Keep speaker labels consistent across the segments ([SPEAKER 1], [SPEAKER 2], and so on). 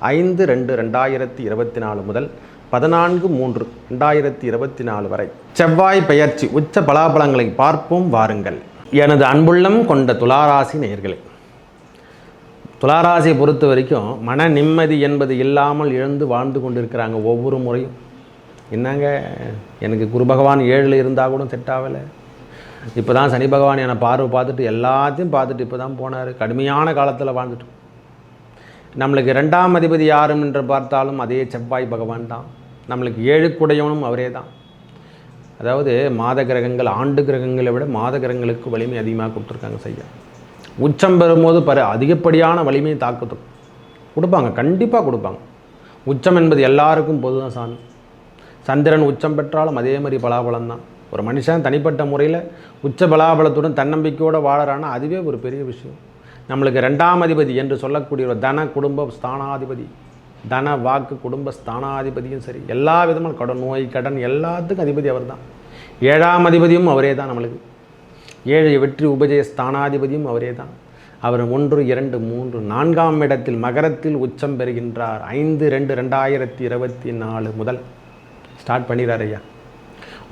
[SPEAKER 1] ஐந்து ரெண்டு ரெண்டாயிரத்தி இருபத்தி நாலு முதல் பதினான்கு மூன்று ரெண்டாயிரத்தி இருபத்தி நாலு வரை. செவ்வாய் பெயர்ச்சி உச்ச பலாபலங்களை பார்ப்போம் வாருங்கள். எனது அன்புள்ளம் கொண்ட துளாராசி நேயர்களே துளாராசியை பொறுத்த வரைக்கும் மன நிம்மதி என்பது இல்லாமல் இழந்து வாழ்ந்து கொண்டிருக்கிறாங்க ஒவ்வொரு முறையும். என்னங்க? எனக்கு குரு பகவான் ஏழில் இருந்தால் கூட செட் ஆகலை. இப்போ தான் சனி பகவான் என்னை பார்வை பார்த்துட்டு எல்லாத்தையும் பார்த்துட்டு இப்போ தான் போனார். கடுமையான காலத்தில் வாழ்ந்துட்டு நம்மளுக்கு ரெண்டாம் அதிபதி யாரும் என்று பார்த்தாலும் அதே செவ்வாய் பகவான் தான். நம்மளுக்கு ஏழுக்குடையவனும் அவரே தான். அதாவது மாத கிரகங்கள் ஆண்டு கிரகங்களை விட மாத கிரகங்களுக்கு வலிமை அதிகமாக கொடுத்துருக்காங்க செய்ய. உச்சம் பெறும்போது பர அதிகப்படியான வலிமையை தாக்கத்தும். கொடுப்பாங்க கண்டிப்பாக கொடுப்பாங்க. உச்சம் என்பது எல்லாருக்கும் பொதுதான் சாமி. சந்திரன் உச்சம் பெற்றாலும் அதே மாதிரி பலாபலம் தான். ஒரு மனுஷன் தனிப்பட்ட முறையில் உச்ச பலாபலத்துடன் தன்னம்பிக்கையோடு வாழறான்னா அதுவே ஒரு பெரிய விஷயம். நம்மளுக்கு ரெண்டாம் அதிபதி என்று சொல்லக்கூடிய ஒரு தன குடும்ப ஸ்தானாதிபதி. தன வாக்கு குடும்ப ஸ்தானாதிபதியும் சரி எல்லா விதமான கடன் நோய் கடன் எல்லாத்துக்கும் அதிபதி அவர் தான் ஏழாம் அதிபதியும் அவரே தான் நம்மளுக்கு. ஏழு வெற்றி உபஜய ஸ்தானாதிபதியும் அவரே தான் அவர் ஒன்று இரண்டு மூன்று நான்காம் இடத்தில் மகரத்தில் உச்சம் பெறுகின்றார். ஐந்து ரெண்டு ரெண்டாயிரத்தி இருபத்தி நாலு முதல். ஸ்டார்ட் பண்ணிடுறார் ஐயா.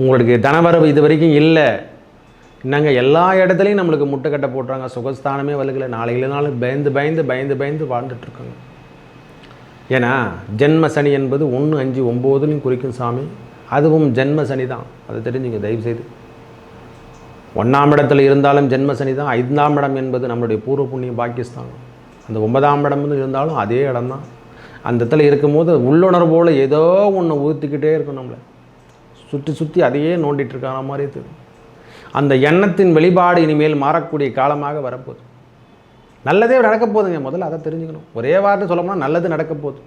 [SPEAKER 1] உங்களுக்கு தனவரவு இது வரைக்கும் இல்லை. என்னங்க எல்லா இடத்துலையும் நம்மளுக்கு முட்டுக்கட்டை போட்டுறாங்க. சுகஸ்தானமே வலுக்கல. நாளையில நாளும் பயந்து பயந்து பயந்து பயந்து வாழ்ந்துட்டுருக்காங்க. ஏன்னா ஜென்ம சனி என்பது ஒன்று அஞ்சு ஒம்போதுலையும் குறிக்கும் சாமி. அதுவும் ஜென்ம சனி தான். அதை தெரிஞ்சுங்க தயவுசெய்து. ஒன்றாம் இடத்துல இருந்தாலும் ஜென்ம சனி தான். ஐந்தாம் இடம் என்பது நம்மளுடைய பூர்வ புண்ணியம் பாகிஸ்தான் அந்த ஒன்பதாம் இடம் வந்து இருந்தாலும் அதே இடம் தான். அந்த இடத்துல இருக்கும்போது உள்ளுணர்வோடு ஏதோ ஒன்று ஊற்றிக்கிட்டே இருக்கும் நம்மளை. சுற்றி சுற்றி அதையே நோண்டிட்டு இருக்கிற மாதிரி தெரியும் அந்த எண்ணத்தின் வெளிப்பாடு இனிமேல் மாறக்கூடிய காலமாக வரப்போகுது. நல்லதே நடக்க போகுதுங்க. முதல்ல அதை தெரிஞ்சுக்கணும். ஒரே வார்த்தை சொல்லணும்னா நல்லது நடக்க போகுது.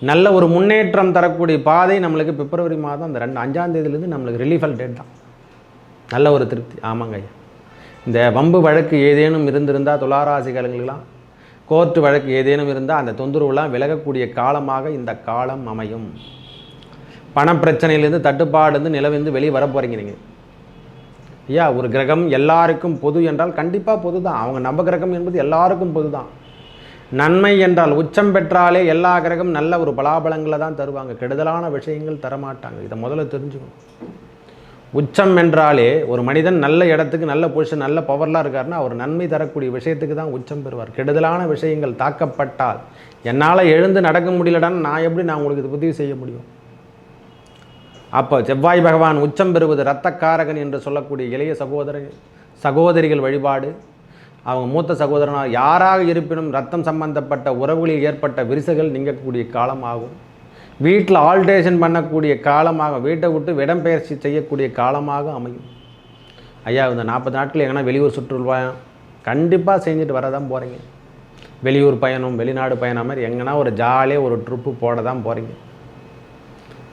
[SPEAKER 1] நல்ல ஒரு முன்னேற்றம் தரக்கூடிய பாதை நம்மளுக்கு பிப்ரவரி மாதம் அந்த ரெண்டு அஞ்சாம் தேதியிலேருந்து நம்மளுக்கு ரிலீஃபல் டேட் தான். நல்ல ஒரு திருப்தி. ஆமாங்க ஐயா. இந்த வம்பு வழக்கு ஏதேனும் இருந்திருந்தால் துளாராசிகளுக்கெல்லாம் கோர்ட்டு வழக்கு ஏதேனும் இருந்தால் அந்த தொந்தரவுலாம் விலகக்கூடிய காலமாக இந்த காலம் அமையும். பணப்பிரச்சனையிலேருந்து தட்டுப்பாடுலேருந்து நிலவிருந்து வெளியே வர போகிறீங்க நீங்கள் ஐயா ஒரு கிரகம் எல்லாருக்கும் பொது என்றால் கண்டிப்பாக பொது தான் அவங்க நவ கிரகம் என்பது எல்லாருக்கும் பொது தான் நன்மை என்றால் உச்சம் பெற்றாலே எல்லா கிரகம் நல்ல ஒரு பலாபலங்களை தான் தருவாங்க. கெடுதலான விஷயங்கள் தரமாட்டாங்க. இதை முதல்ல தெரிஞ்சுக்கணும். உச்சம் என்றாலே ஒரு மனிதன் நல்ல இடத்துக்கு நல்ல பொசிஷன் நல்ல பவர்லாம் இருக்காருன்னா அவர் நன்மை தரக்கூடிய விஷயத்துக்கு தான் உச்சம் பெறுவார். கெடுதலான விஷயங்கள் தாக்கப்பட்டால் என்னால் எழுந்து நடக்க முடியலடான்னு நான் எப்படி நான் உங்களுக்கு இது உதவி செய்ய முடியும்? அப்போ செவ்வாய் பகவான் உச்சம் பெறுவது இரத்தக்காரகன் என்று சொல்லக்கூடிய இளைய சகோதர சகோதரிகள் வழிபாடு. அவங்க மூத்த சகோதரனாக யாராக இருப்பினும் ரத்தம் சம்பந்தப்பட்ட உறவுகளில் ஏற்பட்ட விரிசைகள் நீங்கக்கூடிய காலமாகும். வீட்டில் ஆல்ட்ரேஷன் பண்ணக்கூடிய காலமாக வீட்டை விட்டு இடம்பெயர்ச்சி செய்யக்கூடிய காலமாக அமையும். ஐயா இந்த நாற்பது நாட்கள் எங்கன்னா வெளியூர் சுற்றுலா கண்டிப்பாக செஞ்சுட்டு வர தான் போகிறீங்க வெளியூர் பயணம் வெளிநாடு பயணம் மாதிரி எங்கன்னா ஒரு ஜாலியாக ஒரு ட்ரிப்பு போட தான் போகிறீங்க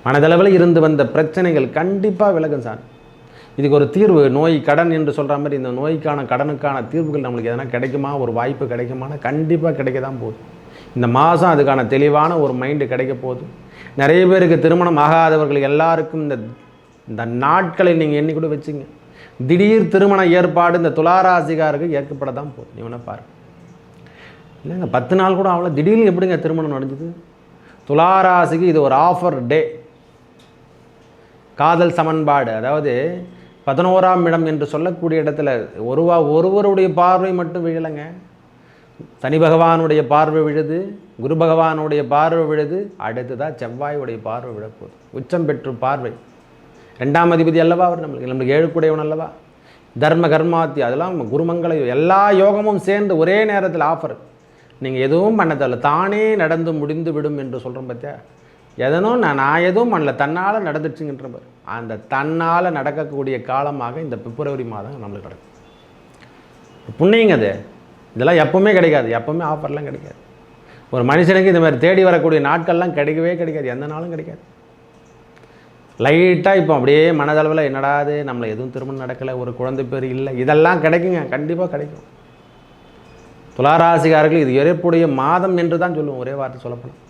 [SPEAKER 1] மனதளவில் இருந்து வந்த பிரச்சனைகள் கண்டிப்பாக விலகும் சார். இதுக்கு ஒரு தீர்வு நோய் கடன் என்று சொல்கிற மாதிரி இந்த நோய்க்கான கடனுக்கான தீர்வுகள் நம்மளுக்கு எதனா கிடைக்குமா? ஒரு வாய்ப்பு கிடைக்குமானா? கண்டிப்பாக கிடைக்க தான் போகுது. இந்த மாதம் அதுக்கான தெளிவான ஒரு மைண்டு கிடைக்க போகுது. நிறைய பேருக்கு திருமணம் ஆகாதவர்கள் எல்லாருக்கும் இந்த இந்த நாட்களை நீங்கள் எண்ணி கூட வச்சுங்க. திடீர் திருமண ஏற்பாடு இந்த துளாராசிகாருக்கு ஏற்கப்பட தான் போகுது. நீ பாருங்க இல்லைங்க பத்து நாள் கூட அவ்வளோ திடீர்னு எப்படிங்க திருமணம் நடந்தது? துளாராசிக்கு இது ஒரு ஆஃபர் டே காதல் சமன்பாடு அதாவது பதினோராம் இடம் என்று சொல்லக்கூடிய இடத்துல ஒருவா ஒருவருடைய பார்வை மட்டும் விழலைங்க. சனி பகவானுடைய பார்வை விழுது குரு பகவானுடைய பார்வை விழுது அடுத்ததாக செவ்வாயுடைய பார்வை விழப்போகுது. உச்சம் பெற்று பார்வை. ரெண்டாம் அதிபதி அல்லவா அவர் நம்மளுக்கு? நம்மளுக்கு ஏழுக்குடையவன் அல்லவா? தர்ம கர்மாத்தி அதெல்லாம் குருமங்கள எல்லா யோகமும் சேர்ந்து ஒரே நேரத்தில் ஆஃபர் நீங்கள் எதுவும் பண்ண தேவையில்ல. தானே நடந்து முடிந்து விடும் என்று சொல்கிறோம் பார்த்தியா எதனும் நான் நான் எதுவும் பண்ணல. தன்னால் நடந்துச்சுங்கன்ற பாரு. அந்த தன்னால் நடக்கக்கூடிய காலமாக இந்த பிப்ரவரி மாதம் நம்மளுக்கு கிடைக்கும் புண்ணியங்க அது. இதெல்லாம் எப்பவுமே கிடைக்காது. எப்பவுமே ஆஃபர்லாம் கிடைக்காது. ஒரு மனுஷனுக்கு இந்த மாதிரி தேடி வரக்கூடிய நாட்கள்லாம் கிடைக்கவே கிடைக்காது. எந்த நாளும் கிடைக்காது. லைட்டாக இப்போ அப்படியே மனதளவில் என்னடாது நம்மளை எதுவும் திருமணம் நடக்கலை. ஒரு குழந்தை பேர் இல்லை. இதெல்லாம் கிடைக்குங்க. கண்டிப்பாக கிடைக்கும். துளாராசிகாரர்கள் இது ஏற்புடைய மாதம் என்று தான் சொல்லுவோம். ஒரே வார்த்தை சொல்லப்போனால்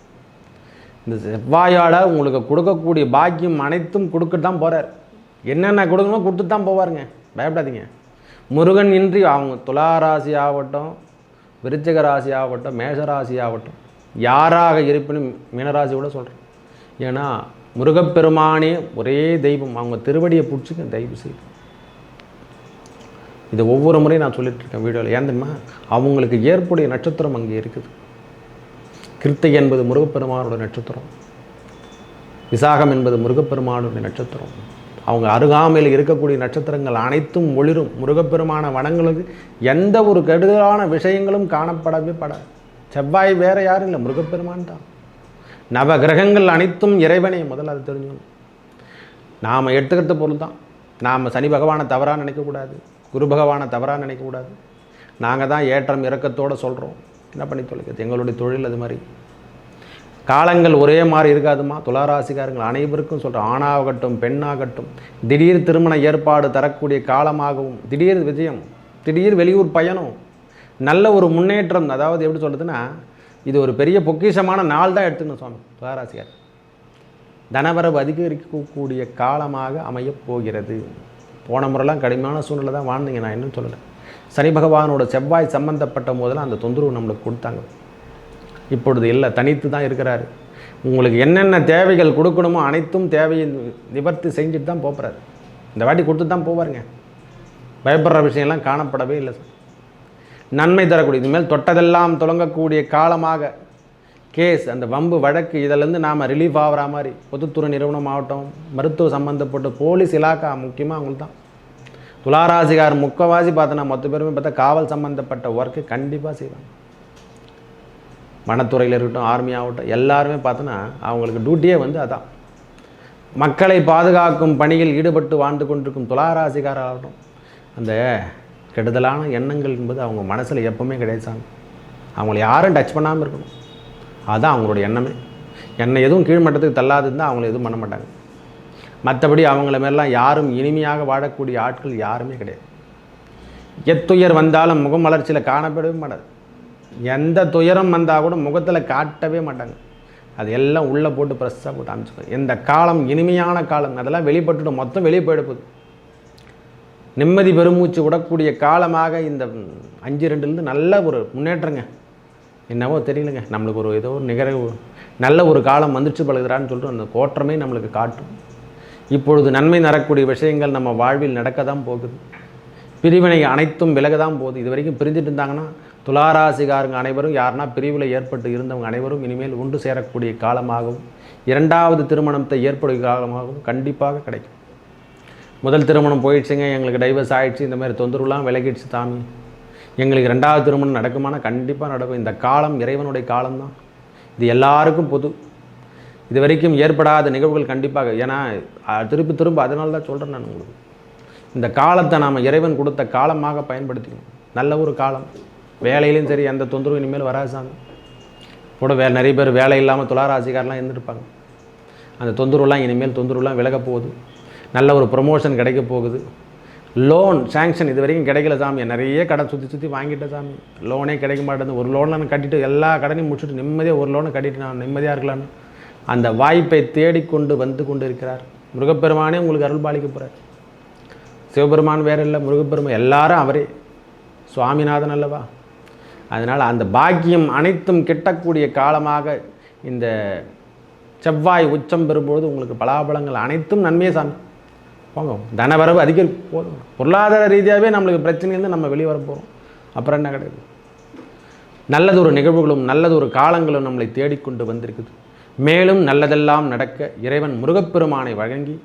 [SPEAKER 1] இந்த செவ்வாயால் உங்களுக்கு கொடுக்கக்கூடிய பாக்கியம் அனைத்தும் கொடுக்க தான் போகிறார் என்னென்ன கொடுக்கணுமோ கொடுத்து தான் போவாருங்க. பயப்படாதீங்க. முருகன் இன்றி அவங்க துலா ராசி ஆகட்டும் விருச்சிக ராசி ஆகட்டும் மேஷராசி ஆகட்டும் யாராக இருப்பினும் மீனராசியோட சொல்கிறேன் ஏன்னா முருகப்பெருமானே ஒரே தெய்வம். அவங்க திருவடியை பிடிச்சிக்க தயவு செய்து. இது ஒவ்வொரு முறையும் நான் சொல்லிட்டு இருக்கேன் வீடியோவில் ஏன் தெரியுமா? அவங்களுக்கு ஏற்புடைய நட்சத்திரம் அங்கே இருக்குது. கிருத்திகை என்பது முருகப்பெருமானோட நட்சத்திரம். விசாகம் என்பது முருகப்பெருமானுடைய நட்சத்திரம். அவங்க அருகாமையில் இருக்கக்கூடிய நட்சத்திரங்கள் அனைத்தும் ஒளிரும். முருகப்பெருமான வனங்களுக்கு எந்த ஒரு கெடுதலான விஷயங்களும் காணப்படவே படாது. செவ்வாய் வேற யாரும் இல்லை முருகப்பெருமான் தான். நவ கிரகங்கள் அனைத்தும் இறைவனை முதல்ல அது தெரிஞ்சுக்கணும். நாம் எடுத்துக்கிட்ட பொருள் தான். நாம் சனி பகவானை தவறாக நினைக்கக்கூடாது. குரு பகவானை தவறாக நினைக்கக்கூடாது. நாங்கள் தான் ஏற்றம் இறக்கத்தோடு சொல்கிறோம் என்ன பண்ணி தொலைக்கிறது? எங்களுடைய தொழில் அது மாதிரி. காலங்கள் ஒரே மாதிரி இருக்காதுமா? துளாராசிக்காரங்கள் அனைவருக்கும் சொல்கிறேன் ஆணாகட்டும் பெண்ணாகட்டும் திடீர் திருமண ஏற்பாடு தரக்கூடிய காலமாகவும் திடீர் விஜயம் திடீர் வெளியூர் பயணம் நல்ல ஒரு முன்னேற்றம் அதாவது எப்படி சொல்கிறதுன்னா இது ஒரு பெரிய பொக்கிஷமான நாள் தான் எடுத்துக்கணும் சுவாமி துளாராசிக்கார். தனவரவு அதிகரிக்கக்கூடிய காலமாக அமையப் போகிறது. போன முறைலாம் கடுமையான சூழ்நிலை தான் வாழ்ந்தீங்க. நான் இன்னும் சொல்லலை. சனி பகவானோட செவ்வாய் சம்பந்தப்பட்ட போதெல்லாம் அந்த தொந்தரவு நம்மளுக்கு கொடுத்தாங்க. இப்பொழுது இல்லை தனித்து தான் இருக்கிறாரு. உங்களுக்கு என்னென்ன தேவைகள் கொடுக்கணுமோ அனைத்தும் தேவையை நிவர்த்தி செஞ்சுட்டு தான் போகிறாரு இந்த வாட்டி கொடுத்து தான் போவாருங்க. பயப்படுற விஷயம்லாம் காணப்படவே இல்லை. சார் நன்மை தரக்கூடிய இதுமேல் தொட்டதெல்லாம் தொடங்கக்கூடிய காலமாக கேஸ் அந்த வம்பு வழக்கு இதிலேருந்து நாம் ரிலீஃப் ஆகிற மாதிரி பொதுத்துறை நிறுவனம் ஆகட்டும் மருத்துவ சம்மந்தப்பட்ட போலீஸ் இலாக்கா முக்கியமாக அவங்களுக்கு தான் துளாராசிகார் முக்கவாசி பார்த்தோன்னா மொத்த பேருமே பார்த்தா காவல் சம்மந்தப்பட்ட ஒர்க்கு கண்டிப்பாக செய்வாங்க. வனத்துறையில் இருக்கட்டும் ஆர்மி ஆகட்டும் எல்லாருமே பார்த்தோன்னா அவங்களுக்கு டியூட்டியே வந்து அதான். மக்களை பாதுகாக்கும் பணியில் ஈடுபட்டு வாழ்ந்து கொண்டிருக்கும் துளாராசிகாராகட்டும் அந்த கெடுதலான எண்ணங்கள் என்பது அவங்க மனசில் எப்பவுமே கிடைச்சாங்க அவங்கள யாரும் டச் பண்ணாமல் இருக்கணும். அதுதான் அவங்களுடைய எண்ணமே. என்னை எதுவும் கீழ்மட்டத்துக்கு தள்ளாது இருந்தால் அவங்கள எதுவும் பண்ண மாட்டாங்க. மற்றபடி அவங்கள மேலாம் யாரும் இனிமையாக வாழக்கூடிய ஆட்கள் யாருமே கிடையாது. எத்துயர் வந்தாலும் முகம் வளர்ச்சியில் காணப்படவே மாட்டாது எந்த துயரம் வந்தால் கூட முகத்தில் காட்டவே மாட்டாங்க. அது எல்லாம் உள்ளே போட்டு ப்ரெஸ்ஸாக போட்டு அமைச்சுக்கோ இந்த காலம் இனிமையான காலம். அதெல்லாம் வெளிப்பட்டுடும் மொத்தம் வெளியே போயிட போகுது. நிம்மதி பெருமூச்சு விடக்கூடிய காலமாக இந்த அஞ்சு ரெண்டுலேருந்து நல்ல ஒரு முன்னேற்றங்க. என்னவோ தெரியலங்க. நம்மளுக்கு ஒரு ஏதோ ஒரு நிகழ்வு நல்ல ஒரு காலம் வந்துச்சு பழகுறான்னு சொல்லிட்டு அந்த கோற்றமே நம்மளுக்கு காட்டும். இப்பொழுது நன்மை நடக்கக்கூடிய விஷயங்கள் நம்ம வாழ்வில் நடக்க தான் போகுது. பிரிவினை அனைத்தும் விலக தான் போகுது. இது வரைக்கும் பிரிஞ்சுட்டு இருந்தாங்கன்னா துளாராசிகாரங்க அனைவரும் யாருன்னா பிரிவில் ஏற்பட்டு இருந்தவங்க அனைவரும் இனிமேல் ஒன்று சேரக்கூடிய காலமாகவும் இரண்டாவது திருமணத்தை ஏற்படும் காலமாகவும் கண்டிப்பாக கிடைக்கும். முதல் திருமணம் போயிடுச்சுங்க எங்களுக்கு டைவர்ஸ் ஆகிடுச்சு இந்த மாதிரி தொந்தரவுலாம் விலகிடுச்சு தாமி எங்களுக்கு ரெண்டாவது திருமணம் நடக்குமானா கண்டிப்பாக நடக்கும். இந்த காலம் இறைவனுடைய காலம்தான். இது எல்லாருக்கும் பொது. இது வரைக்கும் ஏற்படாத நிகழ்வுகள் கண்டிப்பாக ஏன்னா திருப்பி திரும்ப அதனால தான் சொல்கிறேன் நான் உங்களுக்கு. இந்த காலத்தை நாம் இறைவன் கொடுத்த காலமாக பயன்படுத்திக்கணும். நல்ல ஒரு காலம். வேலையிலையும் சரி எந்த தொந்தரவும் இனிமேல் வராது சாமி. கூட வே நிறைய பேர் வேலை இல்லாமல் துளாராசிக்காரெலாம் இருந்திருப்பாங்க. அந்த தொந்தரவுலாம் இனிமேல் தொந்தரவுலாம் விலக போகுது. நல்ல ஒரு ப்ரொமோஷன் கிடைக்க போகுது. லோன் சாங்ஷன் இது வரைக்கும் கிடைக்கல சாமி. நிறைய கடன் சுற்றி சுற்றி வாங்கிட்டேன் சாமி. லோனே கிடைக்க மாட்டேங்குது. ஒரு லோனை நான் கட்டிட்டு எல்லா கடனையும் முடிச்சுட்டு நிம்மதியாக ஒரு லோனை கட்டிட்டு நான் நிம்மதியாக இருக்கலான்னு அந்த வாய்ப்பை தேடிக்கொண்டு வந்து கொண்டு இருக்கிறார் முருகப்பெருமானே உங்களுக்கு அருள் பாலிக்க போகிறார் சிவபெருமான் வேற இல்லை முருகப்பெருமான் எல்லாரும் அவரே. சுவாமிநாதன் அல்லவா? அதனால் அந்த பாக்கியம் அனைத்தும் கிட்டக்கூடிய காலமாக இந்த செவ்வாய் உச்சம் பெறும்பொழுது உங்களுக்கு பலாபலங்கள் அனைத்தும் நன்மையே சாமி. போங்க தனவரவு அதிகரி போதும். பொருளாதார ரீதியாகவே நம்மளுக்கு பிரச்சனையிலேருந்து நம்ம வெளியே வர போகிறோம் அப்புறம் என்ன கிடையாது நல்லதொரு நிகழ்வுகளும் நல்லதொரு காலங்களும் நம்மளை தேடிக்கொண்டு வந்திருக்குது. மேலும் நல்லதெல்லாம் நடக்க இறைவன் முருகப்பெருமானை வழங்கி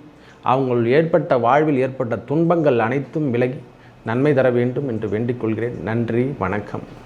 [SPEAKER 1] அவங்கள் ஏற்பட்ட வாழ்வில் ஏற்பட்ட துன்பங்கள் அனைத்தும் விலகி நன்மை தர வேண்டும் என்று வேண்டிக் கொள்கிறேன். நன்றி வணக்கம்.